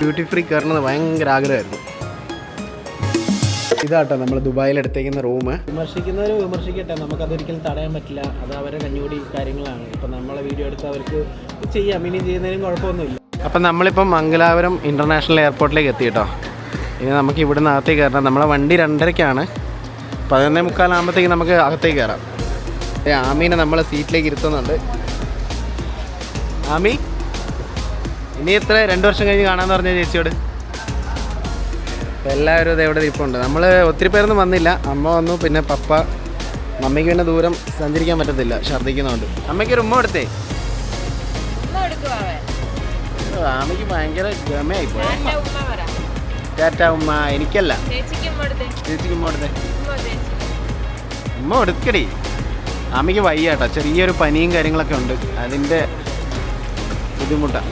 Duty free കയറണമെന്ന് ഭയങ്കര ആഗ്രഹമായിരുന്നു. ഇതാട്ടോ നമ്മൾ ദുബായിൽ എടുത്തേക്കുന്ന റൂം വിമർശിക്കുന്നവർ വിമർശിക്കട്ടെ. നമുക്കതൊരിക്കലും തടയാൻ പറ്റില്ല. അത് അവരെ കഞ്ഞൂടി കാര്യങ്ങളാണ്. ഇപ്പം നമ്മളെ വീഡിയോ എടുത്ത് അവർക്ക് ചെയ്യാം. ഇനി ചെയ്യുന്നതിനും കുഴപ്പമൊന്നുമില്ല. അപ്പം നമ്മളിപ്പം മംഗലാപുരം ഇന്റർനാഷണൽ എയർപോർട്ടിലേക്ക് എത്തി കേട്ടോ. ഇനി നമുക്ക് ഇവിടുന്ന് അകത്തേക്ക് കയറണം. നമ്മളെ വണ്ടി രണ്ടരയ്ക്കാണ്. പതിനൊന്നേ മുക്കാലാകുമ്പോഴത്തേക്ക് നമുക്ക് അകത്തേക്ക് കയറാം. ആമീനെ നമ്മളെ സീറ്റിലേക്ക് ഇരുത്തുന്നുണ്ട്. ആമി? ഇനി എത്ര രണ്ട് വർഷം കഴിഞ്ഞ് കാണാമെന്ന് പറഞ്ഞ ചേച്ചിയോട്. എല്ലാവരും ഇത് എവിടെ ഇരിപ്പുണ്ട്? നമ്മൾ ഒത്തിരി പേരൊന്നും വന്നില്ല. അമ്മ വന്നു പിന്നെ പപ്പ. മമ്മിക്ക് പിന്നെ ദൂരം സഞ്ചരിക്കാൻ പറ്റത്തില്ല ഛർദ്ദിക്കുന്നുണ്ട്. അമ്മയ്ക്ക് ഒരു ഉമ്മ എടുത്തേ അമ്മയ്ക്ക് ആമയ്ക്ക് ഭയങ്കര ടാറ്റ ഉമ്മ എനിക്കല്ല. ചേച്ചിക്ക് ഉമ്മ എടുത്തേ ഉമ്മ എടുക്കടി ആമയ്ക്ക് വയ്യ കേട്ടോ ചെറിയൊരു പനിയും കാര്യങ്ങളൊക്കെ ഉണ്ട്. അതിന്റെ ബുദ്ധിമുട്ടാണ്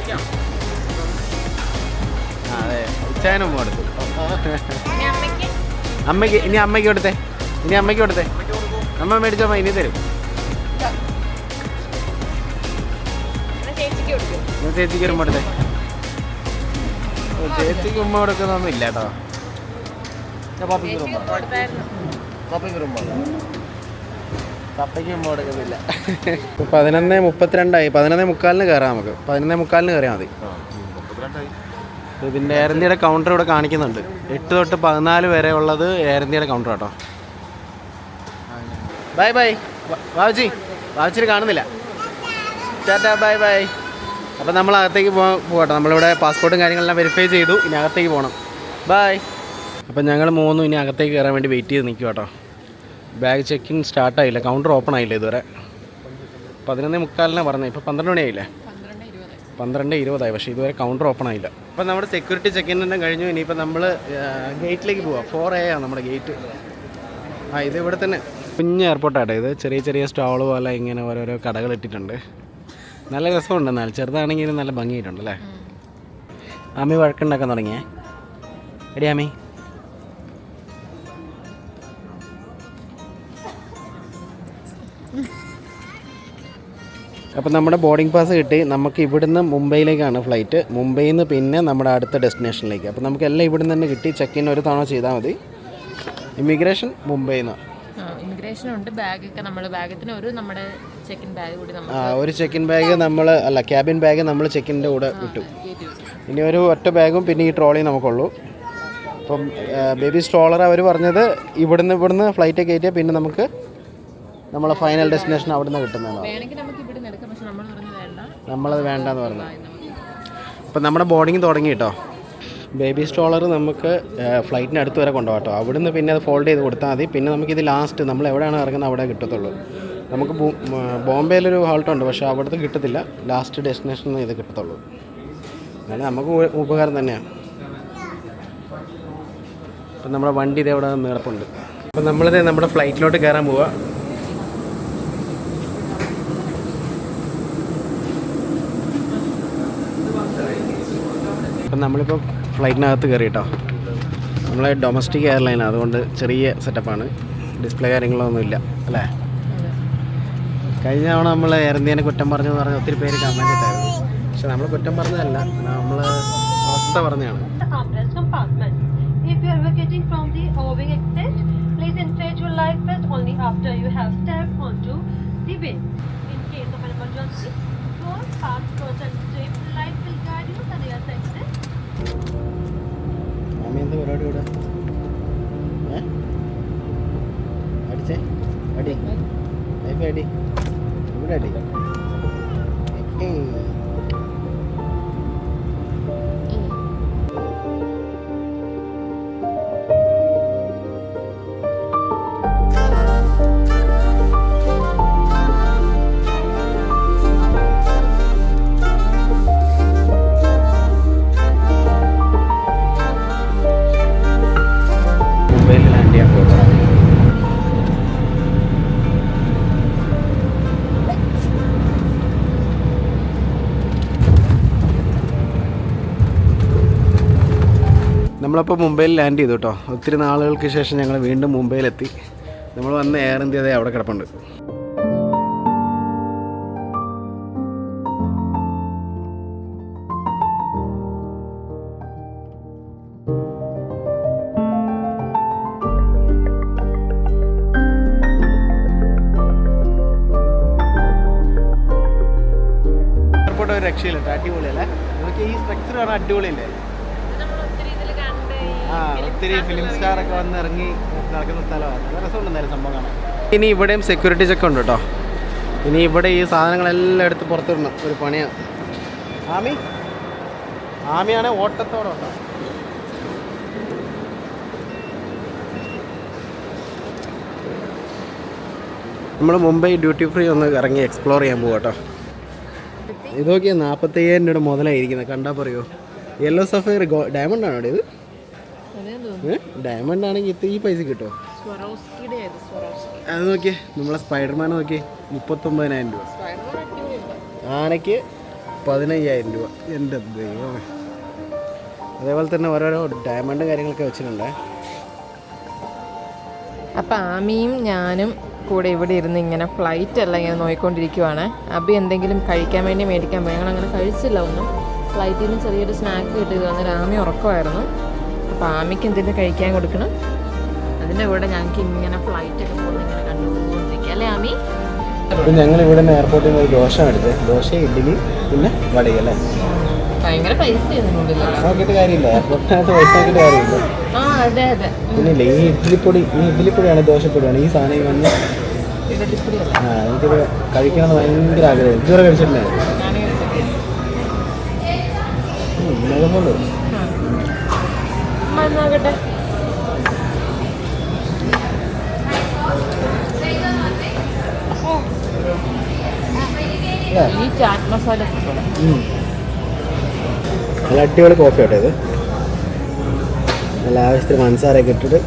അതെ കൊടുത്തു. അമ്മയ്ക്ക്? ഇനി അമ്മയ്ക്ക് കൊടുത്തേ. ഇനി അമ്മയ്ക്ക് കൊടുത്തേ. അമ്മ മേടിച്ചമ്മ ഇനി തരും. ചേച്ചിക്ക് ഉമ്മ കൊടുത്തേ. ചേച്ചിക്ക് ഉമ്മ കൊടുക്കുന്നൊന്നും ഇല്ല കേട്ടോ. പപ്പയ്ക്ക് ഉമ്മ കൊടുക്കുന്നില്ല. ഇപ്പൊ പതിനൊന്ന് മുപ്പത്തിരണ്ടായി. പതിനൊന്ന് മുക്കാലിന് കയറാം നമുക്ക്. പതിനൊന്ന് മുക്കാലിന് കയറിയാൽ മതി. ഇതിന്റെ എയർ ഇന്ത്യയുടെ കൗണ്ടർ ഇവിടെ കാണിക്കുന്നുണ്ട്. എട്ട് തൊട്ട് പതിനാല് വരെ ഉള്ളത് എയർ ഇന്ത്യയുടെ കൗണ്ടർ കേട്ടോ ബൈ ബൈ വാവച്ചി വാവച്ചിന് കാണുന്നില്ല. ടാറ്റാ ബൈ ബൈ അപ്പോൾ നമ്മൾ അകത്തേക്ക് പോകാൻ പോകട്ടെ. നമ്മളിവിടെ പാസ്പോർട്ടും കാര്യങ്ങളെല്ലാം വെരിഫൈ ചെയ്തു. ഇനി അകത്തേക്ക് പോകണം ബൈ അപ്പം ഞങ്ങൾ മൂന്നും ഇനി അകത്തേക്ക് കയറാൻ വേണ്ടി വെയിറ്റ് ചെയ്ത് നിൽക്കുക കേട്ടോ ബാഗ് ചെക്കിങ് സ്റ്റാർട്ടായില്ല കൗണ്ടർ ഓപ്പൺ ആയില്ല ഇതുവരെ. പതിനൊന്നേ മുക്കാലിനാണ് പറഞ്ഞത്. ഇപ്പോൾ പന്ത്രണ്ട് മണിയായില്ലേ? പന്ത്രണ്ട് ഇരുപതായി. പക്ഷേ ഇതുവരെ കൗണ്ടർ ഓപ്പൺ ആയില്ല. അപ്പം നമ്മുടെ സെക്യൂരിറ്റി ചെക്കിൻ കഴിഞ്ഞു. ഇനിയിപ്പോൾ നമ്മൾ ഗേറ്റിലേക്ക് പോവാം. ഫോർ എ ആണ് നമ്മുടെ ഗേറ്റ് ആ ഇത് ഇവിടെ തന്നെ. കുഞ്ഞ് എയർപോർട്ടാട്ടോ ഇത്. ചെറിയ ചെറിയ സ്റ്റോൾ പോലെ ഇങ്ങനെ ഓരോരോ കടകൾ ഇട്ടിട്ടുണ്ട്. നല്ല രസമുണ്ട്. എന്നാൽ ചെറുതാണെങ്കിലും നല്ല ഭംഗിയായിട്ടുണ്ട് അല്ലേ? ആമി വഴക്കുണ്ടാക്കാൻ തുടങ്ങിയേ. എടി ആമി. അപ്പം നമ്മുടെ ബോർഡിംഗ് പാസ് കിട്ടി. നമുക്ക് ഇവിടുന്ന് മുംബൈയിലേക്കാണ് ഫ്ലൈറ്റ് മുംബൈയിൽ നിന്ന് പിന്നെ നമ്മുടെ അടുത്ത ഡെസ്റ്റിനേഷനിലേക്ക് അപ്പോൾ നമുക്ക് എല്ലാം ഇവിടുന്ന് തന്നെ കിട്ടി. ചെക്ക് ഇൻ ഒരു തവണ ചെയ്താൽ മതി. ഇമിഗ്രേഷൻ മുംബൈയിൽ നിന്ന് ഇമിഗ്രേഷൻ ഉണ്ട്. ബാഗൊക്കെ നമ്മൾ ബാഗത്തിന് ഒരു നമ്മുടെ ഇൻ ബാഗ് കൂടി നമ്മൾ ഒരു ചെക്കിൻ ബാഗ് നമ്മൾ അല്ല ക്യാബിൻ ബാഗ് നമ്മൾ ചെക്കിന്റെ കൂടെ വിട്ടു. ഇനി ഒരു ഒറ്റ ബാഗും പിന്നെ ഈ ട്രോളി നമുക്കുള്ളൂ. അപ്പം ബേബി സ്ട്രോളർ അവർ പറഞ്ഞത് ഇവിടുന്ന് ഇവിടുന്ന് ഫ്ലൈറ്റ് കയറ്റിയാൽ പിന്നെ നമുക്ക് നമ്മളെ ഫൈനൽ ഡെസ്റ്റിനേഷൻ അവിടുന്ന് കിട്ടുന്നതാണ് വേണമെങ്കിൽ നമുക്ക് ഇവിടെ നിന്ന് എടുക്കാം പക്ഷെ നമ്മൾ പറഞ്ഞു വേണ്ട നമ്മളത് വേണ്ടെന്ന് പറഞ്ഞു. അപ്പം നമ്മുടെ ബോർഡിങ് തുടങ്ങി കേട്ടോ. ബേബി സ്ട്രോളർ നമുക്ക് ഫ്ലൈറ്റിന് അടുത്ത് വരെ കൊണ്ടുപോകാം കേട്ടോ. അവിടുന്ന് പിന്നെ അത് ഫോൾഡ് ചെയ്ത് കൊടുത്താൽ മതി. പിന്നെ നമുക്കിത് ലാസ്റ്റ് നമ്മൾ എവിടെയാണ് ഇറങ്ങുന്നത് അവിടെ കിട്ടത്തുള്ളൂ. നമുക്ക് ബോംബെയിലൊരു ഹോൾട്ട് ഉണ്ട്. പക്ഷേ അവിടുത്തെ കിട്ടത്തില്ല. ലാസ്റ്റ് ഡെസ്റ്റിനേഷനിൽ ഇത് കിട്ടത്തുള്ളൂ. അങ്ങനെ നമുക്ക് ഉപകാരം തന്നെയാണ്. അപ്പം നമ്മുടെ വണ്ടി ഇതെവിടെ നിന്ന് നിറപ്പുണ്ട് അപ്പം നമ്മളിത് നമ്മുടെ ഫ്ലൈറ്റിലോട്ട് കയറാൻ പോവാ. അപ്പം നമ്മളിപ്പോൾ ഫ്ലൈറ്റിനകത്ത് കയറി കേട്ടോ നമ്മളെ ഡൊമസ്റ്റിക് എയർലൈൻ അതുകൊണ്ട് ചെറിയ സെറ്റപ്പാണ് ഡിസ്പ്ലേ കാര്യങ്ങളൊന്നുമില്ല അല്ലേ? കഴിഞ്ഞ തവണ നമ്മൾ എയർ കുറ്റം പറഞ്ഞു എന്ന് പറഞ്ഞാൽ ഒത്തിരി പേര് കമന്റ് ഇട്ടായിരുന്നു. പക്ഷെ നമ്മൾ കുറ്റം പറഞ്ഞതല്ല നമ്മൾ അവസ്ഥ പറഞ്ഞതാണ്. Only after you have stepped onto the wing. In case of an emergency, life ഇവിടെ അടി. നമ്മളപ്പോൾ മുംബൈയിൽ ലാൻഡ് ചെയ്തു കേട്ടോ ഒത്തിരി നാളുകൾക്ക് ശേഷം ഞങ്ങൾ വീണ്ടും മുംബൈയിലെത്തി. നമ്മൾ വന്ന എയർ ഇന്ത്യ അതേ അവിടെ കിടപ്പുണ്ട്. ഒരു രക്ഷയില്ല അടിപൊളിയല്ലേ നമുക്ക് ഈ സ്ട്രക്ചർ കാണാൻ അടിപൊളിയല്ലേ? ഒത്തിരി ഫിലിം സ്റ്റാർ ഒക്കെ വന്ന് ഇറങ്ങി നടക്കുന്ന സ്ഥലമാണ്. നല്ല രസമുണ്ട് എന്തായാലും സംഭവം കാണാൻ. ഇനി ഇവിടെയും സെക്യൂരിറ്റി ചെക്ക് ഉണ്ട് കേട്ടോ ഇനി ഇവിടെ ഈ സാധനങ്ങളെല്ലാം എടുത്ത് പുറത്തിടണം. ഒരു പണിയാണ് ആമി? ആമിയാണെ ഓട്ടത്തോടെ ഉണ്ടോ നമ്മൾ മുംബൈ ഡ്യൂട്ടി ഫ്രീ ഒന്ന് ഇറങ്ങി എക്സ്പ്ലോർ ചെയ്യാൻ പോകാം കേട്ടോ ഇതൊക്കെ നാൽപ്പത്തയ്യായിരം രൂപയുടെ മുതലായിരിക്കുന്നത്. കണ്ടാൽ പറയുമോ യെല്ലോ സഫയർ ഗോ ഡയമണ്ട് ആണോ ഇത്? ഡയമണ്ട് ആണെങ്കിൽ ഇത്ര ഈ പൈസ കിട്ടുമോ അത് നോക്കിയേ നമ്മളെ സ്പൈഡർമാൻ നോക്കിയേ മുപ്പത്തൊമ്പതിനായിരം രൂപ. ആനയ്ക്ക് പതിനയ്യായിരം രൂപ. എന്റെ ദൈവമേ. അതേപോലെ തന്നെ ഓരോരോ ഡയമണ്ട് കാര്യങ്ങളൊക്കെ വെച്ചിട്ടുണ്ട്. അപ്പം ആമിയും ഞാനും കൂടെ ഇവിടെ ഇരുന്ന് ഇങ്ങനെ ഫ്ലൈറ്റ് എല്ലാം ഇങ്ങനെ നോയിക്കൊണ്ടിരിക്കുവാണ്. അബി എന്തെങ്കിലും കഴിക്കാൻ വേണ്ടി മേടിക്കാൻ പോയി. ഞങ്ങൾ അങ്ങനെ കഴിച്ചില്ല ഒന്നും. ഫ്ലൈറ്റിൽ നിന്ന് ചെറിയൊരു സ്നാക്ക് കിട്ടിയത് അന്നേരം ആമി ഉറക്കമായിരുന്നു. അപ്പോൾ ആമിക്ക് എന്തെങ്കിലും കഴിക്കാൻ കൊടുക്കണം. അതിന്റെ കൂടെ ഞങ്ങൾക്ക് ഇങ്ങനെ ഫ്ലൈറ്റ് ഒക്കെ പോകുന്നത് ഇങ്ങനെ കണ്ടുകൊണ്ടിരിക്കുക. അല്ലേ ആമി? അപ്പം ഞങ്ങൾ ഇവിടെ നിന്ന് എയർപോർട്ടിൽ നിന്ന് ഒരു ദോശ എടുത്ത് ദോശ ഇഡ്ഡലി പിന്നെ വടകല്ലേ ഭയങ്കര പൈസ നോക്കിയിട്ട് കാര്യമില്ല. എയർപോർട്ടിനകത്ത് പൈസ നോക്കിയിട്ട് കാര്യമില്ല. പിന്നെ ഈ ഇഡ്ഡലിപ്പൊടി ഈ ഇഡ്ഡലിപ്പൊടിയാണ് ദോശപ്പൊടിയാണ്. ഈ സാധനം വന്ന് ആ എനിക്കിത് കഴിക്കണമെന്ന് ഭയങ്കര ആഗ്രഹം. ഇതുവരെ കഴിച്ചിട്ടുണ്ടായിരുന്നു ഇതേപോലെ നോക്കട്ടെ ഈ ചാറ്റ് മസാല. നല്ല അടിപൊളി കോഫി ആട്ടെ ഇത്. നല്ല ആവശ്യത്തിന് മനസ്സാരൊക്കെ ഇട്ടിട്ട്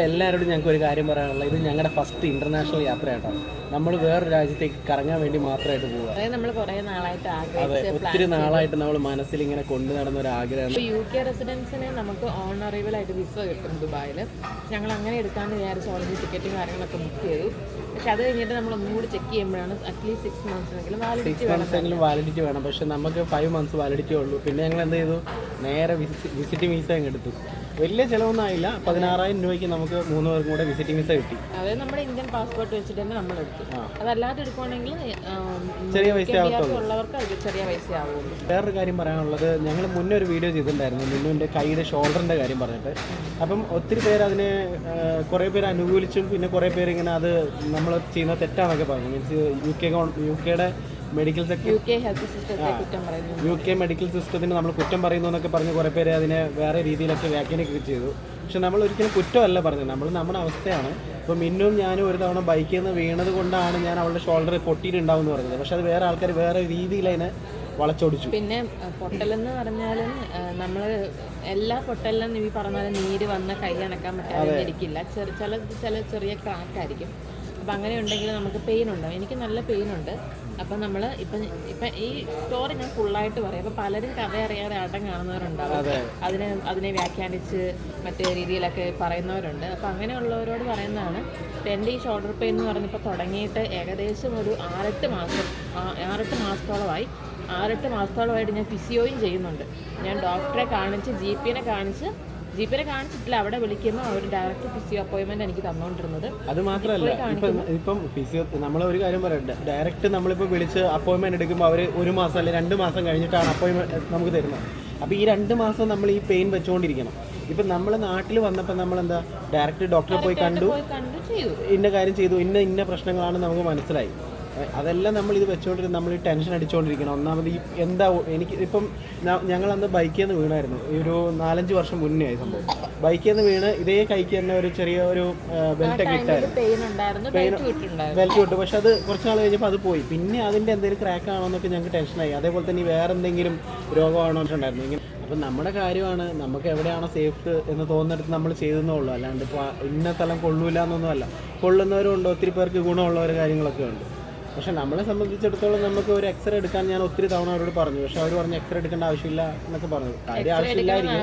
അപ്പോൾ എല്ലാവരോടും ഞങ്ങൾക്ക് ഒരു കാര്യം പറയാനുള്ളത് ഇത് ഞങ്ങളുടെ ഫസ്റ്റ് ഇന്റർനാഷണൽ യാത്ര കേട്ടോ നമ്മൾ വേറെ രാജ്യത്തേക്ക് കറങ്ങാൻ വേണ്ടി മാത്രമായിട്ട് പോവുക. നാളായിട്ട് അതെ ഒത്തിരി നാളായിട്ട് നമ്മൾ മനസ്സിൽ ഇങ്ങനെ കൊണ്ടു നടന്ന ഒരു ആഗ്രഹം. യു കെ റെസിഡൻസിന് നമുക്ക് ഓൺ അറൈവൽ ആയിട്ട് വിസ കിട്ടും ദുബായിൽ ഞങ്ങൾ അങ്ങനെ എടുക്കാൻ വിചാരിച്ച് ഓൾറെഡി ടിക്കറ്റും കാര്യങ്ങളൊക്കെ ബുക്ക് ചെയ്തു. പക്ഷെ അത് കഴിഞ്ഞിട്ട് നമ്മൾ ഒന്നും കൂടി ചെക്ക് ചെയ്യുമ്പോഴാണ് അറ്റ്ലീസ്റ്റ് സിക്സ് മന്ത്സിനെങ്കിലും വാലിഡിറ്റി സിക്സ് മന്ത്സ് എങ്കിലും വാലിഡിറ്റി വേണം. പക്ഷെ നമുക്ക് ഫൈവ് മന്ത്സ് വാലിഡിറ്റി ഉള്ളൂ. പിന്നെ ഞങ്ങൾ എന്ത് ചെയ്തു? നേരെ വിസിറ്റ് വിസ അങ്ങ് എടുത്തു. വലിയ ചിലവൊന്നും ആയില്ല പതിനാറായിരം രൂപയ്ക്ക് നമുക്ക് മൂന്ന് പേർക്കും കൂടെ വിസിറ്റിംഗ് വിസ കിട്ടി. അതായത് നമ്മുടെ ഇന്ത്യൻ പാസ്പോർട്ട് വെച്ചിട്ട് തന്നെ നമ്മൾ എടുത്തു അതല്ലാതെ എടുക്കുവാണെങ്കിൽ ചെറിയ പൈസ ആവത്തുള്ളൂ. ഉള്ളവർക്ക് അത് ചെറിയ പൈസ ആവുള്ളൂ. വേറൊരു കാര്യം പറയാനുള്ളത് ഞങ്ങൾ മുന്നേ ഒരു വീഡിയോ ചെയ്തിട്ടുണ്ടായിരുന്നു മിന്നുവിന്റെ കൈയുടെ ഷോൾഡറിന്റെ കാര്യം പറഞ്ഞിട്ട്. അപ്പം ഒത്തിരി പേര് അതിനെ കുറെ കുറേ പേര് അനുകൂലിച്ചും പിന്നെ കുറേ പേര് ഇങ്ങനെ അത് നമ്മൾ ചെയ്യുന്ന തെറ്റാണൊക്കെ പറഞ്ഞു. മീൻസ് യു കെ യു കെയുടെ മെഡിക്കൽ യു കെ ഹെൽത്ത് സിസ്റ്റത്തെ കുറ്റം പറയുന്നു. യു കെ മെഡിക്കൽ സിസ്റ്റത്തിന് നമ്മൾ കുറ്റം പറയുന്നു എന്നൊക്കെ പറഞ്ഞ് കുറേ പേര് അതിനെ വേറെ രീതിയിലൊക്കെ വ്യാഖ്യാനിക്കുകയും ചെയ്തു. പക്ഷെ നമ്മൾ ഒരിക്കലും കുറ്റമല്ല പറഞ്ഞത്. നമ്മൾ നമ്മുടെ അവസ്ഥയാണ്. ഇപ്പോൾ മിന്നും ഞാനും ഒരു തവണ ബൈക്കിൽ നിന്ന് വീണത് കൊണ്ടാണ് ഞാൻ അവളുടെ ഷോൾഡർ പൊട്ടിയിട്ടുണ്ടാവും എന്ന് പറഞ്ഞത്. പക്ഷെ അത് വേറെ ആൾക്കാർ വേറെ രീതിയിൽ അതിനെ വളച്ചൊടിച്ചു. പിന്നെ പൊട്ടലെന്ന് പറഞ്ഞാലും നമ്മൾ എല്ലാ പൊട്ടലിലും ഈ പറഞ്ഞ പോലെ നീര് വന്ന കൈ അണക്കാൻ പറ്റാതിരിക്കില്ല ചില ചില ചെറിയ ക്രാക്കായിരിക്കും അപ്പം അങ്ങനെ ഉണ്ടെങ്കിൽ നമുക്ക് പെയിൻ ഉണ്ടാവും. എനിക്ക് നല്ല പെയിൻ ഉണ്ട്. അപ്പം നമ്മൾ ഇപ്പം ഇപ്പം ഈ സ്റ്റോറി ഞാൻ ഫുള്ളായിട്ട് പറയാം. അപ്പം പലരും കഥ അറിയാതെ ആട്ടം കാണുന്നവരുണ്ടാവും. അതിനെ അതിനെ വ്യാഖ്യാനിച്ച് മറ്റേ രീതിയിലൊക്കെ പറയുന്നവരുണ്ട്. അപ്പം അങ്ങനെയുള്ളവരോട് പറയുന്നതാണ് ഇപ്പം എന്റെ ഈ ഷോൾഡർ പെയിൻ എന്ന് പറഞ്ഞപ്പോൾ തുടങ്ങിയിട്ട് ഏകദേശം ഒരു ആറെട്ട് മാസം ആറെട്ട് മാസത്തോളമായി ആറെട്ട് മാസത്തോളമായിട്ട് ഞാൻ ഫിസിയോയും ചെയ്യുന്നുണ്ട്. ഞാൻ ഡോക്ടറെ കാണിച്ച് ജി പിനെ കാണിച്ച് ജി പിനെ കാണിച്ചിട്ടില്ല. അവിടെ വിളിക്കുമ്പോൾ അവർ ഡയറക്റ്റ് ഫിസിയോ അപ്പോയിൻമെന്റ് എനിക്ക് തന്നുകൊണ്ടിരുന്നത് അത് മാത്രമല്ല ഇപ്പം ഇപ്പം ഫിസിയോ നമ്മൾ ഒരു കാര്യം പറയട്ടെ. ഡയറക്റ്റ് നമ്മളിപ്പോൾ വിളിച്ച് അപ്പോയിൻമെന്റ് എടുക്കുമ്പോൾ അവർ ഒരു മാസം അല്ലെങ്കിൽ രണ്ട് മാസം കഴിഞ്ഞിട്ടാണ് അപ്പോയിൻമെന്റ് നമുക്ക് തരുന്നത്. അപ്പോൾ ഈ രണ്ട് മാസം നമ്മൾ ഈ പെയിൻ വെച്ചുകൊണ്ടിരിക്കണം ഇപ്പം നമ്മൾ നാട്ടിൽ വന്നപ്പോൾ നമ്മൾ എന്താ ഡയറക്റ്റ് ഡോക്ടറെ പോയി കണ്ടു. ഇന്ന കാര്യം ചെയ്തു. ഇന്ന ഇന്ന പ്രശ്നങ്ങളാണ് നമുക്ക് മനസ്സിലായി. അതെല്ലാം നമ്മൾ ഇത് വെച്ചുകൊണ്ടിരുന്ന നമ്മൾ ഈ ടെൻഷൻ അടിച്ചുകൊണ്ടിരിക്കണം ഒന്നാമത് ഈ എന്താ എനിക്ക് ഇപ്പം ഞങ്ങൾ അന്ന് ബൈക്കിൽ നിന്ന് വീണായിരുന്നു. ഒരു നാലഞ്ച് വർഷം മുന്നേ ആയി സംഭവം. ബൈക്കിൽ നിന്ന് വീണ് ഇതേ കൈക്ക് തന്നെ ഒരു ചെറിയ ഒരു ബെൽറ്റൊക്കെ ഇട്ടായിരുന്നു. പെയിൻ ഉണ്ടായിരുന്നു. ബെൽറ്റ് കിട്ടും ബെൽറ്റ് വിട്ടു. പക്ഷെ അത് കുറച്ച് നാൾ കഴിഞ്ഞപ്പോൾ അത് പോയി. പിന്നെ അതിന്റെ എന്തെങ്കിലും ക്രാക്ക് ആണോ എന്നൊക്കെ ഞങ്ങൾക്ക് ടെൻഷനായി അതേപോലെ തന്നെ വേറെ എന്തെങ്കിലും രോഗമാണോ ഉണ്ടായിരുന്നു. ഇങ്ങനെ അപ്പം നമ്മുടെ കാര്യമാണ് നമുക്ക് എവിടെയാണോ സേഫ് എന്ന് തോന്നിടത്ത് നമ്മൾ ചെയ്തെന്നേ ഉള്ളൂ. അല്ലാണ്ട് ഇപ്പോൾ ഇന്ന സ്ഥലം കൊള്ളൂല എന്നൊന്നുമല്ല കൊള്ളുന്നവരും ഉണ്ട് ഒത്തിരി പേർക്ക് ഗുണമുള്ളവർ കാര്യങ്ങളൊക്കെ ഉണ്ട്. പക്ഷെ നമ്മളെ സംബന്ധിച്ചിടത്തോളം നമുക്ക് ഒരു എക്സ്റേ എടുക്കാൻ ഞാൻ ഒത്തിരി തവണ അവരോട് പറഞ്ഞു. പക്ഷെ അവർ പറഞ്ഞു എക്സ്റേ എടുക്കേണ്ട ആവശ്യമില്ല എന്നൊക്കെ പറഞ്ഞു. കാര്യം ആവശ്യമില്ലായിരിക്കും.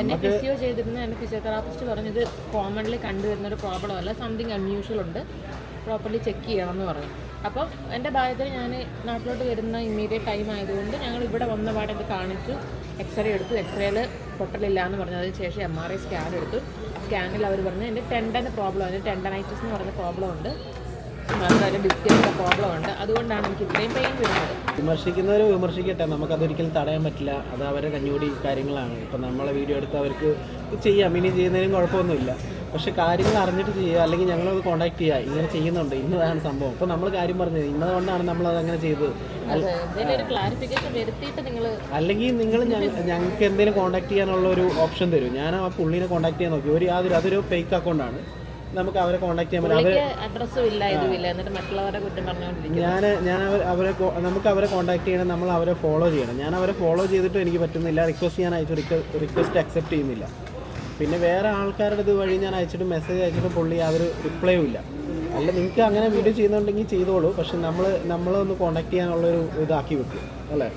എന്നെ ഫിസിയോ ചെയ്തിരുന്ന എന്നെ ഫിസിയോതെറാപ്പിസ്റ്റ് പറഞ്ഞത് കോമൺലി കണ്ടുവരുന്ന ഒരു പ്രോബ്ലം അല്ല സംതിങ് അൺയൂഷ്വൽ ഉണ്ട്. പ്രോപ്പർലി ചെക്ക് ചെയ്യണം എന്ന് പറഞ്ഞു. അപ്പം എന്റെ ഭാഗത്തിൽ ഞാൻ നാട്ടിലോട്ട് വരുന്ന ഇമ്മീഡിയറ്റ് ടൈം ആയതുകൊണ്ട് ഞങ്ങൾ ഇവിടെ വന്ന പാടെ ഇത് കാണിച്ചു. എക്സ്റേ എടുത്തു. എക്സ്റേയിൽ പൊട്ടലില്ല എന്ന് പറഞ്ഞു. അതിന് ശേഷം എം ആർ ഐ സ്കാൻ എടുത്തു. സ്കാനിൽ അവർ പറഞ്ഞു എന്റെ ടെൻഡന് പ്രോബ്ലം ഉണ്ട് ടെൻഡനൈറ്റിസ് എന്ന് പറഞ്ഞ പ്രോബ്ലം ഉണ്ട്. അതുപോലെ ഡിസ്കിന്റെ പ്രോബ്ലം ഉണ്ട്. അതുകൊണ്ടാണ് എനിക്ക് ഇത്രയും പെയിൻ വരുന്നത്. വിമർശിക്കുന്നവർ വിമർശിക്കട്ടെ നമുക്കതൊരിക്കലും തടയാൻ പറ്റില്ല. അത് അവരുടെ കഞ്ഞൂടി കാര്യങ്ങളാണ്. ഇപ്പം നമ്മളെ വീഡിയോ എടുത്ത് അവർക്ക് ചെയ്യാം ഇനി ചെയ്യുന്നതിനും കുഴപ്പമൊന്നുമില്ല. പക്ഷെ കാര്യങ്ങൾ അറിഞ്ഞിട്ട് ചെയ്യുക അല്ലെങ്കിൽ ഞങ്ങളത് കോൺടാക്ട് ചെയ്യുക ഇങ്ങനെ ചെയ്യുന്നുണ്ട് ഇന്നതാണ് സംഭവം. അപ്പോൾ നമ്മൾ കാര്യം പറഞ്ഞത് ഇന്നതുകൊണ്ടാണ് നമ്മൾ അത് അങ്ങനെ ചെയ്തത് അല്ലെങ്കിൽ നിങ്ങൾ ഞങ്ങൾക്ക് എന്തെങ്കിലും കോൺടാക്ട് ചെയ്യാനുള്ള ഒരു ഓപ്ഷൻ തരും. ഞാൻ ആ പുള്ളിനെ കോൺടാക്ട് ചെയ്യാൻ നോക്കി. ഒരു യാതൊരു അതൊരു ഫേക്ക് അക്കൗണ്ടാണ് നമുക്ക് അവരെ കോൺടാക്ട് ചെയ്യാൻ പറ്റും. ഞാൻ ഞാൻ അവരെ നമുക്ക് അവരെ കോൺടാക്ട് ചെയ്യണം നമ്മൾ അവരെ ഫോളോ ചെയ്യണം. ഞാൻ അവരെ ഫോളോ ചെയ്തിട്ട് എനിക്ക് പറ്റുന്നില്ല. റിക്വസ്റ്റ് ചെയ്യാൻ അയച്ചു റിക്വസ്റ്റ് അക്സെപ്റ്റ് ചെയ്യുന്നില്ല. പിന്നെ വേറെ ആൾക്കാരുടെ ഇത് വഴി ഞാൻ അയച്ചിട്ട് മെസ്സേജ് അയച്ചിട്ട് പുള്ളി യാതൊരു റിപ്ലൈയും ഇല്ല. അല്ല നിങ്ങൾക്ക് അങ്ങനെ വീഡിയോ ചെയ്യുന്നുണ്ടെങ്കിൽ ചെയ്തോളൂ. പക്ഷെ നമ്മൾ നമ്മളൊന്ന് കോണ്ടാക്ട് ചെയ്യാനുള്ളൊരു ഇതാക്കി വെക്കും. അല്ലേ?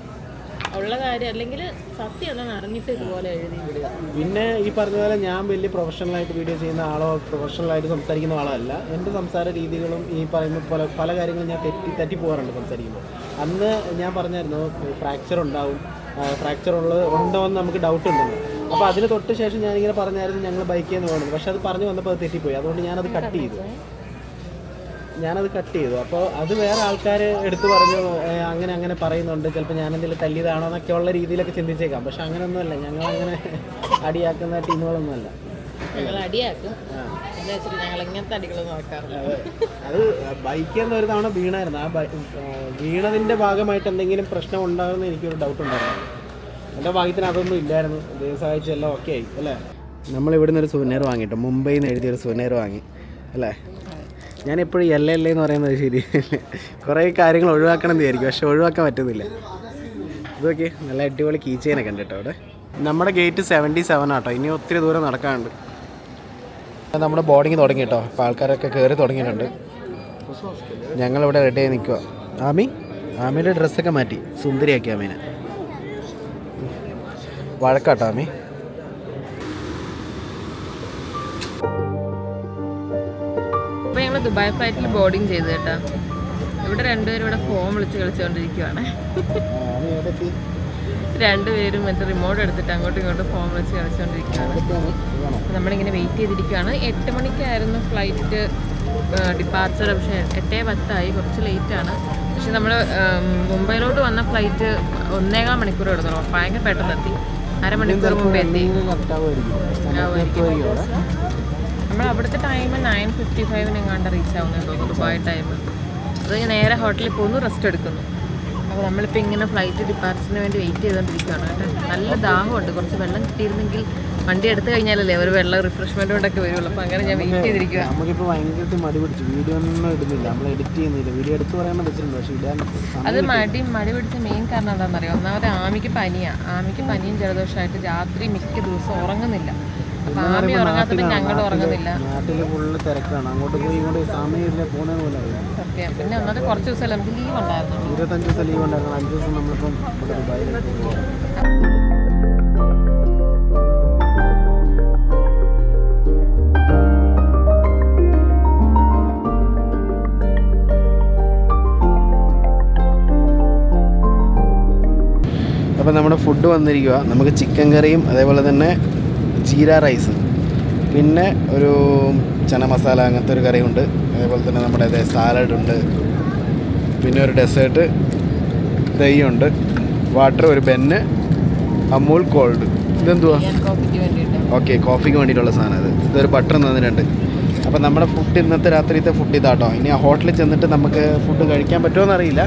ഉള്ള കാര്യം അല്ലെങ്കിൽ സത്യം എന്താണെന്ന് അറിഞ്ഞിട്ട് ഇതുപോലെ എഴുതി പിന്നെ ഈ പറഞ്ഞ പോലെ ഞാൻ വലിയ പ്രൊഫഷണലായിട്ട് വീഡിയോ ചെയ്യുന്ന ആളോ പ്രൊഫഷണലായിട്ട് സംസാരിക്കുന്ന ആളോ അല്ല എന്റെ സംസാര രീതികളും ഈ പറയുന്ന പോലെ പല കാര്യങ്ങളും ഞാൻ തെറ്റി തെറ്റി പോകാറുണ്ട് സംസാരിക്കുമ്പോൾ. അന്ന് ഞാൻ പറഞ്ഞായിരുന്നു ഫ്രാക്ചർ ഉണ്ടാവും. ഫ്രാക്ചർ ഉള്ളത് ഉണ്ടോ എന്ന് നമുക്ക് ഡൗട്ട് ഉണ്ടെന്ന്. അപ്പോൾ അതിന് തൊട്ട് ശേഷം ഇങ്ങനെ പറഞ്ഞായിരുന്നു ഞങ്ങൾ ബൈക്കിൽ നിന്ന് പോകുന്നത് പക്ഷെ അത് പറഞ്ഞു വന്നപ്പോൾ അത് തെറ്റിപ്പോയി. അതുകൊണ്ട് ഞാനത് കട്ട് ചെയ്തു. ഞാനത് കട്ട് ചെയ്തു. അപ്പോൾ അത് വേറെ ആൾക്കാർ എടുത്തു പറഞ്ഞു അങ്ങനെ അങ്ങനെ പറയുന്നുണ്ട്. ചിലപ്പോൾ ഞാൻ എന്തെങ്കിലും തല്ലിയതാണോ എന്നൊക്കെ ഉള്ള രീതിയിലൊക്കെ ചിന്തിച്ചേക്കാം. പക്ഷെ അങ്ങനെയൊന്നുമല്ല ഞങ്ങൾ അങ്ങനെ അടിയാക്കുന്ന ടീമുകളൊന്നുമല്ല. അത്. ബൈക്കിൽ നിന്ന് ഒരു തവണ വീണായിരുന്നു. ആ വീണതിന്റെ ഭാഗമായിട്ട് എന്തെങ്കിലും പ്രശ്നം ഉണ്ടാകുമെന്ന് എനിക്കൊരു ഡൗട്ട് ഉണ്ടായിരുന്നു. എന്റെ ഭാഗ്യത്തിന് അതൊന്നും ഇല്ലായിരുന്നു. ദൈവം സഹായിച്ച് എല്ലാം ഓക്കെ ആയി അല്ലേ? നമ്മൾ ഇവിടെ ഒരു സുവനീർ വാങ്ങിട്ടോ മുംബൈയിൽ നിന്ന് എഴുതിയൊരു സുവനീർ വാങ്ങി അല്ലേ? ഞാൻ എപ്പോഴും എല്ല എല്ല എന്ന് പറയുന്നത് ശരി കുറേ കാര്യങ്ങൾ ഒഴിവാക്കണം എന്ന് വിചാരിക്കും പക്ഷെ ഒഴിവാക്കാൻ പറ്റുന്നില്ല. ഇതൊക്കെ നല്ല അടിപൊളി കീ ചെയിനൊക്കെ ഉണ്ട് കേട്ടോ അവിടെ. നമ്മുടെ ഗേറ്റ് സെവന്റി സെവൻ ആട്ടോ ഇനി ഒത്തിരി ദൂരം നടക്കാനുണ്ട്. നമ്മുടെ ബോർഡിങ് തുടങ്ങി കേട്ടോ അപ്പോൾ ആൾക്കാരൊക്കെ കയറി തുടങ്ങിയിട്ടുണ്ട്. ഞങ്ങളിവിടെ റെഡി ആയി നിൽക്കുക ആമി ആമിയുടെ ഡ്രസ്സൊക്കെ മാറ്റി സുന്ദരിയാക്കി ആമീനെ. വഴക്കാട്ടോ ആമി അപ്പോൾ ഞങ്ങൾ ദുബായ് ഫ്ലൈറ്റിൽ ബോർഡിങ് ചെയ്തു കേട്ടോ. ഇവിടെ രണ്ടുപേരും ഇവിടെ ഫോം വിളിച്ച് കളിച്ചുകൊണ്ടിരിക്കുവാണ് രണ്ടുപേരും മറ്റേ റിമോട്ട് എടുത്തിട്ട് അങ്ങോട്ടും ഇങ്ങോട്ടും ഫോം വിളിച്ച് കളിച്ചുകൊണ്ടിരിക്കുകയാണ് നമ്മളിങ്ങനെ വെയിറ്റ് ചെയ്തിരിക്കുകയാണ് എട്ട് മണിക്കായിരുന്നു ഫ്ലൈറ്റ് ഡിപ്പാർച്ചർ പക്ഷേ എട്ടേ പത്തായി. കുറച്ച് ലേറ്റാണ് പക്ഷെ നമ്മൾ മുംബൈയിലോട്ട് വന്ന ഫ്ലൈറ്റ് ഒന്നേകാൽ മണിക്കൂർ എടുത്തോളൂ. ഭയങ്കര പെട്ടെന്ന് എത്തി അരമണിക്കൂർ മുമ്പ് എത്തി. നമ്മൾ അവിടുത്തെ ടൈം നയൻ ഫിഫ്റ്റി ഫൈവിന് എങ്ങാണ്ട് റീച്ച് ആവുന്നത് തോന്നുന്നു ദുബായ് ടൈം അത് നേരെ ഹോട്ടലിൽ പോകുന്നു റെസ്റ്റ് എടുക്കുന്നു. അപ്പോൾ നമ്മളിപ്പോൾ ഇങ്ങനെ ഫ്ലൈറ്റ് ഡിപ്പാർച്ചറിന് വേണ്ടി വെയിറ്റ് ചെയ്തുകൊണ്ടിരിക്കുകയാണ് കേട്ടോ. നല്ല ദാഹമുണ്ട്. കുറച്ച് വെള്ളം കിട്ടിയിരുന്നെങ്കിൽ വണ്ടി എടുത്തു കഴിഞ്ഞാലല്ലേ ഒരു വെള്ളം റിഫ്രഷ്മെന്റ് കൊണ്ടൊക്കെ വരുള്ളൂ. അപ്പോൾ അങ്ങനെ ഞാൻ വെയിറ്റ് ചെയ്തിരിക്കുക നമുക്കിപ്പോൾ ഭയങ്കരമായിട്ട് മടി പിടിച്ചു വീഡിയോ ഒന്നും ഇടുന്നില്ല. നമ്മൾ എഡിറ്റ് ചെയ്യുന്നില്ല. വീഡിയോ എടുത്ത് പറയാൻ വെച്ചിട്ടുണ്ട് പക്ഷേ ഇടാൻ അത് മടി മടി പിടിച്ച മെയിൻ കാരണം എന്താണെന്നറിയോ? ഒന്നാമത് ആമിക്ക് പനിയാ. ആമിക്ക് പനിയും ജലദോഷമായിട്ട് രാത്രി മിക്ക ദിവസം ഉറങ്ങുന്നില്ല. അപ്പോൾ ആമി ഉറങ്ങാത്തപ്പോൾ ഞങ്ങളും ഉറങ്ങുന്നില്ല. നാട്ടിൽ ഫുള്ള് തിരക്കാണ്. അങ്ങോട്ട് പോയി ഇങ്ങോട്ട് സമയമില്ല പോകുന്നത് പോലെ സത്യം. പിന്നെ ഒന്നത് കുറച്ച് ദിവസം നമുക്ക് ലീവ് ഉണ്ടായിരുന്നു ഇരുപത്തഞ്ച് ദിവസം ലീവ് ഉണ്ടായിരുന്നു. അഞ്ച് ദിവസം നമ്മളിപ്പം ഇവിടെ അപ്പോൾ നമ്മുടെ ഫുഡ് വന്നിരിക്കുക നമുക്ക് ചിക്കൻ കറിയും അതേപോലെ തന്നെ ജീര റൈസ് പിന്നെ ഒരു ചന മസാല അങ്ങനത്തെ ഒരു കറിയുണ്ട് അതേപോലെ തന്നെ നമ്മുടെ സാലഡ് ഉണ്ട്. പിന്നെ ഒരു ഡെസേർട്ട് ദഹിയുണ്ട് വാട്ടർ ഒരു ബെന്ന് അമൂൽ കോൾഡ് ഇതെന്തുവാ? ഓക്കെ കോഫിക്ക് വേണ്ടിയിട്ടുള്ള സാധനം ഇത്. ഇതൊരു ബട്ടർ തന്നിട്ടുണ്ട്. അപ്പോൾ നമ്മുടെ ഫുഡ് ഇന്നത്തെ രാത്രിത്തെ ഫുഡ് ഇതാട്ടോ. ഇനി ആ ഹോട്ടലിൽ ചെന്നിട്ട് നമുക്ക് ഫുഡ് കഴിക്കാൻ പറ്റുമോ എന്നറിയില്ല.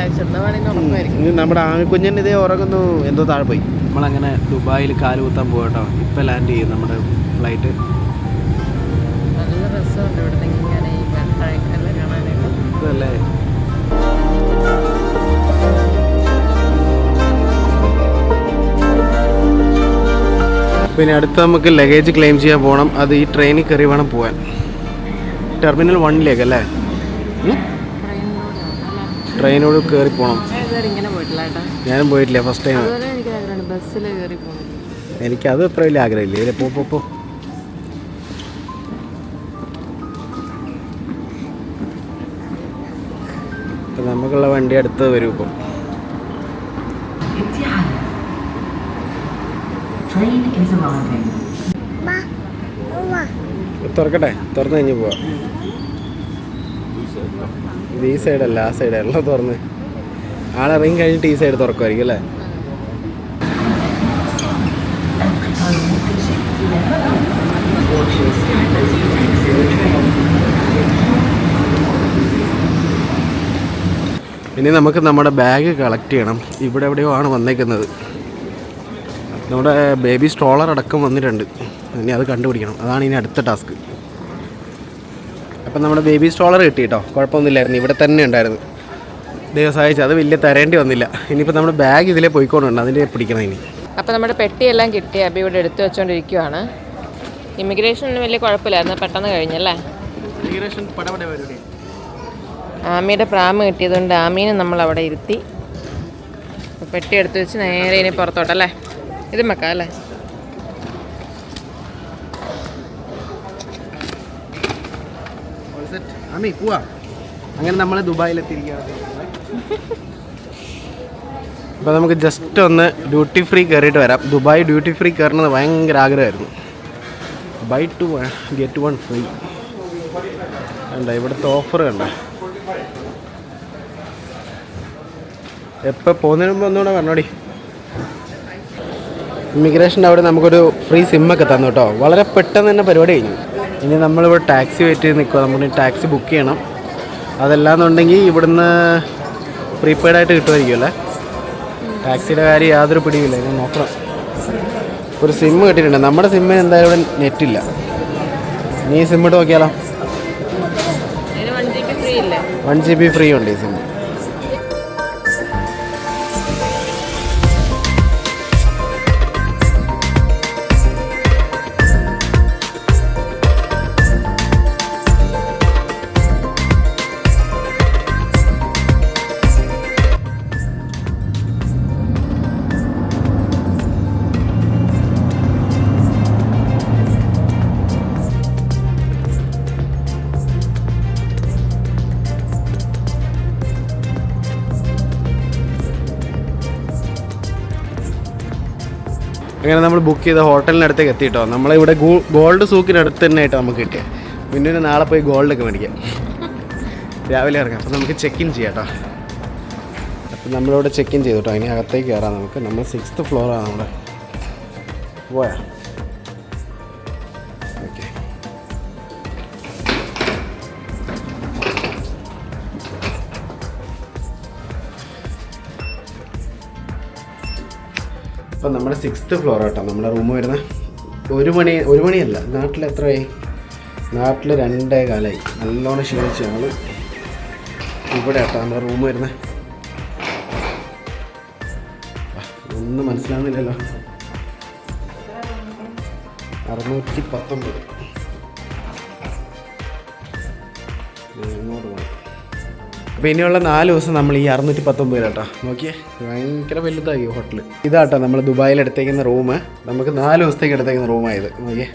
ഇനി നമ്മുടെ കുഞ്ഞൻ ഇതേ ഉറങ്ങുന്നു. എന്തോ താഴെ പോയി. നമ്മളങ്ങനെ ദുബായിൽ കാലുകുത്താൻ പോകട്ടോ ഇപ്പം ലാൻഡ് ചെയ്യും നമ്മുടെ ഫ്ലൈറ്റ് നല്ല രസമുണ്ട് ഇവിടെ ഇങ്ങനെ ഈ വെള്ളമൊക്കെ കാണാനായിട്ട്. ഇതല്ലേ? പിന്നെ അടുത്ത് നമുക്ക് ലഗേജ് ക്ലെയിം ചെയ്യാൻ പോകണം അത് ഈ ട്രെയിനിൽ കയറി വേണം പോകാൻ ടെർമിനൽ വണ്ണിലേക്ക് അല്ലേ? ഉം? ട്രെയിനോട് കയറി പോണം. ഞാനും പോയിട്ടില്ല ഫസ്റ്റ് ടൈം എനിക്ക് അത് എനിക്കത് അത്ര വലിയ ആഗ്രഹമില്ല. പോ പോ, പോ. നമുക്കുള്ള വണ്ടി അടുത്ത് വരും ഇപ്പം. തുറക്കട്ടെ? തുറന്നു കഴിഞ്ഞ് പോവാം. ഇത് ഈ സൈഡല്ല ആ സൈഡ്. എല്ലാം തുറന്ന്. ആളിറങ്ങി കഴിഞ്ഞിട്ട് ഈ സൈഡ് തുറക്കുമായിരിക്കും അല്ലേ? ഇനി നമുക്ക് നമ്മുടെ ബാഗ് കളക്ട് ചെയ്യണം. ഇവിടെ എവിടെയോ ആണ് വന്നേക്കുന്നത്. നമ്മുടെ ബേബി സ്ട്രോളർ അടക്കം വന്നിട്ടുണ്ട്. ഇനി അത് കണ്ടുപിടിക്കണം. അതാണ് ഇനി അടുത്ത ടാസ്ക് അപ്പം നമ്മുടെ ബേബി സ്ട്രോളർ കിട്ടി കേട്ടോ കുഴപ്പമൊന്നുമില്ലായിരുന്നു. ഇവിടെ തന്നെ ഉണ്ടായിരുന്നു. ദൈവം സഹായിച്ചു അത് വലിയ തരേണ്ടി വന്നില്ല. ഇനിയിപ്പോൾ നമ്മുടെ ബാഗ് ഇതിലേ പോയിക്കൊണ്ടുണ്ട് അതിന്റെ പിടിക്കണം ഇനി. അപ്പോൾ നമ്മുടെ പെട്ടിയെല്ലാം കിട്ടി. അപ്പോൾ ഇവിടെ എടുത്തു വെച്ചുകൊണ്ടിരിക്കുവാണ് ഇമിഗ്രേഷൻ ഒന്നും വലിയ കുഴപ്പമില്ലായിരുന്നു. പെട്ടെന്ന് കഴിഞ്ഞല്ലേ? ആമിയുടെ പ്രാമ് കിട്ടിയതുകൊണ്ട് ആമീനെ നമ്മൾ അവിടെ ഇരുത്തി. പെട്ടി എടുത്ത് വെച്ച് നേരെ ഇനി പുറത്തോട്ടല്ലേ? ഇത് മക്കാം അല്ലേ അമ്മി പോവാ. അങ്ങനെ നമ്മൾ ദുബായിലെത്തിയിരിക്കുകയാണ്. അപ്പോൾ നമുക്ക് ജസ്റ്റ് ഒന്ന് ഡ്യൂട്ടി ഫ്രീ കയറിയിട്ട് വരാം. ദുബായ് ഡ്യൂട്ടി ഫ്രീ കയറുന്നത് ഭയങ്കര ആഗ്രഹമായിരുന്നു. Buy two get one free കണ്ട ഇവിടുത്തെ ഓഫർ കണ്ട? എപ്പോൾ പോകുന്നതിന് മുമ്പ് ഒന്നുകൂടെ പറഞ്ഞോടി. ഇമിഗ്രേഷന്റെ അവിടെ നമുക്കൊരു ഫ്രീ സിമ്മൊക്കെ തന്നു കേട്ടോ. വളരെ പെട്ടെന്ന് തന്നെ പരിപാടി കഴിഞ്ഞു. ഇനി നമ്മളിവിടെ ടാക്സി വെയിറ്റ് ചെയ്ത് നിൽക്കുക നമുക്ക് ടാക്സി ബുക്ക് ചെയ്യണം. അതല്ലാന്നുണ്ടെങ്കിൽ ഇവിടുന്ന് പ്രീപെയ്ഡ് ആയിട്ട് കിട്ടുമായിരിക്കും അല്ലേ? ടാക്സിയുടെ കാര്യം യാതൊരു പിടിയില്ല ഞാൻ നോക്കണം. ഒരു സിമ്മ് കിട്ടിയിട്ടുണ്ട്. നമ്മുടെ സിമ്മിന് എന്തായാലും ഇവിടെ നെറ്റില്ല നീ സിമ്മിട്ട് നോക്കിയാലോ? വൺ ജി ബി ഫ്രീ ഉണ്ട് ഈ സിം അങ്ങനെ നമ്മൾ ബുക്ക് ചെയ്ത ഹോട്ടലിനടുത്തേക്ക് എത്തിയിട്ടോ. നമ്മളിവിടെ ഗോൾഡ് സൂക്കിനടുത്ത് തന്നെ ആയിട്ട് നമുക്ക് കിട്ടിയത് പിന്നെ നാളെ പോയി ഗോൾഡൊക്കെ മേടിക്കാം. രാവിലെ ഇറങ്ങാം. അപ്പോൾ നമുക്ക് ചെക്ക് ഇൻ ചെയ്യാം കേട്ടോ അപ്പം നമ്മളിവിടെ ചെക്ക് ഇൻ ചെയ്തു കേട്ടോ ഇനി അകത്തേക്ക് കയറാം നമുക്ക്. നമ്മൾ സിക്സ്ത് ഫ്ലോറാണ് നമ്മുടെ പോയാ? അപ്പം നമ്മുടെ സിക്സ്ത് ഫ്ലോർ കേട്ടോ നമ്മുടെ റൂം വരുന്ന ഒരു മണി ഒരു മണിയല്ല നാട്ടിൽ എത്രയായി? നാട്ടിൽ രണ്ടേ കാലമായി നല്ലോണം ക്ഷീണിച്ച് ഞങ്ങൾ ഇവിടെ കേട്ടോ നമ്മുടെ റൂം വരുന്നത് ഒന്നും മനസ്സിലാവുന്നില്ലല്ലോ. അറുന്നൂറ്റി പത്തൊമ്പത്. അപ്പോൾ ഇനിയുള്ള നാല് ദിവസം നമ്മൾ ഈ അറുന്നൂറ്റി പത്തൊമ്പത് കേട്ടോ. നോക്കിയേ ഭയങ്കര വലുതായി ഹോട്ടൽ ഇതാട്ടോ നമ്മൾ ദുബായിൽ എടുത്തേക്കുന്ന റൂം നമുക്ക് നാല് ദിവസത്തേക്ക് എടുത്തേക്കുന്ന റൂമായത് നോക്കിയേ.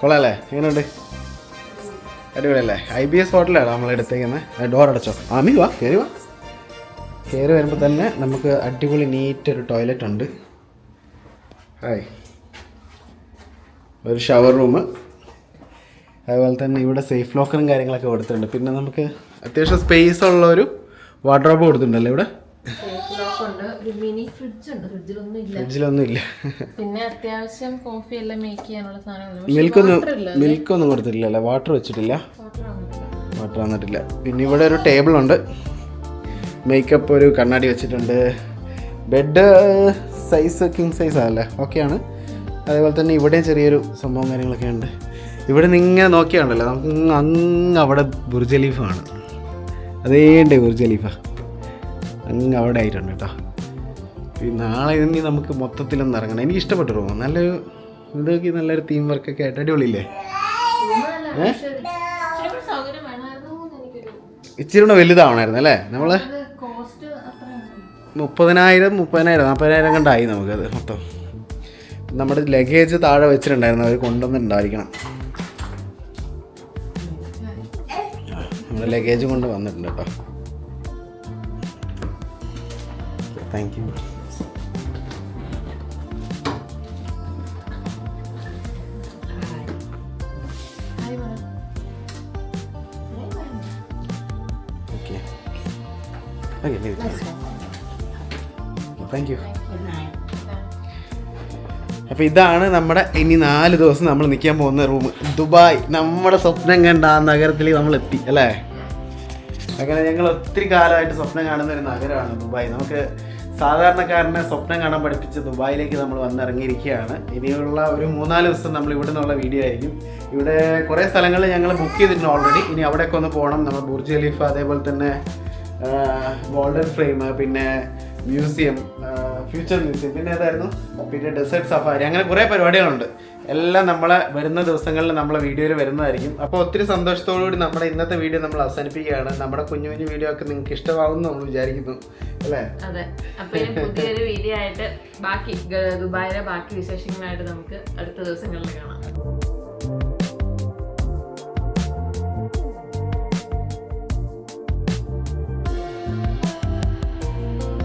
കൊള്ളാല്ലേ? എങ്ങനെയുണ്ട്? അടിപൊളിയല്ലേ? ഐ ബി എസ് ഹോട്ടലാണ് നമ്മൾ എടുത്തേക്കുന്നത് ഡോർ അടച്ചോ. ആമി വാ കയറി വാ. കയറി വരുമ്പോൾ തന്നെ നമുക്ക് അടിപൊളി നീറ്റ് ഒരു ടോയ്ലറ്റ് ഉണ്ട്. ഹായ്. ഒരു ഷവർ റൂം അതുപോലെ തന്നെ ഇവിടെ സേഫ് ലോക്കറും കാര്യങ്ങളൊക്കെ കൊടുത്തിട്ടുണ്ട്. പിന്നെ നമുക്ക് അത്യാവശ്യം സ്പേസ് ഉള്ള ഒരു വാർഡ്രോബ് കൊടുത്തിട്ടുണ്ടല്ലോ ഇവിടെ ഫ്രിഡ്ജിലൊന്നും ഇല്ല. പിന്നെ അത്യാവശ്യം കോഫി എല്ലാം മേക്ക് ചെയ്യാനുള്ള സാധനങ്ങൾ മിൽക്കൊന്നും കൊടുത്തിട്ടില്ല കൊടുത്തിട്ടില്ലല്ലോ. വാട്ടർ വെച്ചിട്ടില്ല. വാട്ടർ വന്നിട്ടില്ല. പിന്നെ ഇവിടെ ഒരു ടേബിൾ ഉണ്ട്. മേക്കപ്പ് ഒരു കണ്ണാടി വെച്ചിട്ടുണ്ട്. ബെഡ് സൈസ് കിങ് സൈസ് ആണല്ലേ? ഓക്കെയാണ് അതേപോലെ തന്നെ ഇവിടെ ചെറിയൊരു സംഭവം കാര്യങ്ങളൊക്കെ ഉണ്ട്. ഇവിടെ നിന്ന് ഇങ്ങനെ നോക്കിയാണല്ലോ നമുക്ക് അങ്ങ് അവിടെ ബുർജ് ഖലീഫാണ് അതേണ്ട് ഒരു ജലീഫ അങ്ങ് അവിടെ ആയിട്ടുണ്ട് കേട്ടോ. ഈ നാളെ ഇനി നമുക്ക് മൊത്തത്തിലൊന്നും ഇറങ്ങണം. എനിക്ക് ഇഷ്ടപ്പെട്ടു തോന്നുന്നു. നല്ലൊരു ഇതൊക്കെ നല്ലൊരു തീം വർക്കൊക്കെ ആയിട്ട് അടിപൊളിയില്ലേ? ഇച്ചിരി കൂടെ വലുതാവണമായിരുന്നു അല്ലേ? നമ്മൾ മുപ്പതിനായിരം മുപ്പതിനായിരം നാൽപ്പതിനായിരം കണ്ടായി നമുക്കത് മൊത്തം. നമ്മുടെ ലഗേജ് താഴെ വെച്ചിട്ടുണ്ടായിരുന്നു. അവർ കൊണ്ടുവന്നിട്ടുണ്ടായിരിക്കണം. നമ്മുടെ ലഗേജ് കൊണ്ട് വന്നിട്ടുണ്ട് കേട്ടോ thank you okay okay thank you അപ്പോൾ ഇതാണ് നമ്മുടെ ഇനി നാല് ദിവസം നമ്മൾ നിൽക്കാൻ പോകുന്ന റൂം ദുബായ് നമ്മുടെ സ്വപ്നം കണ്ട ആ നഗരത്തിലേക്ക് നമ്മൾ എത്തി അല്ലേ? അങ്ങനെ ഞങ്ങൾ ഒത്തിരി കാലമായിട്ട് സ്വപ്നം കാണുന്ന ഒരു നഗരമാണ് ദുബായ്. നമുക്ക് സാധാരണക്കാരനെ സ്വപ്നം കാണാൻ പഠിപ്പിച്ച് ദുബായിലേക്ക് നമ്മൾ വന്നിറങ്ങിയിരിക്കുകയാണ്. ഇനിയുള്ള ഒരു മൂന്നാൽ ദിവസം നമ്മൾ ഇവിടെ നിന്നുള്ള വീഡിയോ ആയിരിക്കും. ഇവിടെ കുറേ സ്ഥലങ്ങൾ ഞങ്ങൾ ബുക്ക് ചെയ്തിട്ടുണ്ട് ഓൾറെഡി ഇനി അവിടെയൊക്കെ ഒന്ന് പോകണം. നമ്മൾ ബുർജ് ഖലീഫ അതേപോലെ തന്നെ ഗോൾഡൻ ഫ്രെയിം പിന്നെ മ്യൂസിയം ഫ്യൂച്ചർ മ്യൂസിയം പിന്നെ ഏതായിരുന്നു? പിന്നെ ഡെസേർട്ട് സഫാരി അങ്ങനെ കുറേ പരിപാടികളുണ്ട്. എല്ലാം നമ്മളെ വരുന്ന ദിവസങ്ങളിൽ നമ്മളെ വീഡിയോയിൽ വരുന്നതായിരിക്കും. അപ്പോൾ ഒത്തിരി സന്തോഷത്തോടു കൂടി നമ്മുടെ ഇന്നത്തെ വീഡിയോ നമ്മൾ അവസാനിപ്പിക്കുകയാണ്. നമ്മുടെ കുഞ്ഞു കുഞ്ഞു വീഡിയോ ഒക്കെ നിങ്ങൾക്ക് ഇഷ്ടമാകുമെന്ന് നമ്മൾ വിചാരിക്കുന്നു. അല്ലേ? അതെ. അപ്പോൾ പുതിയൊരു വീഡിയോ ആയിട്ട് ബാക്കി ദുബായിലെ ബാക്കി വിശേഷങ്ങളായിട്ട് നമുക്ക് അടുത്ത ദിവസങ്ങളിൽ കാണാം.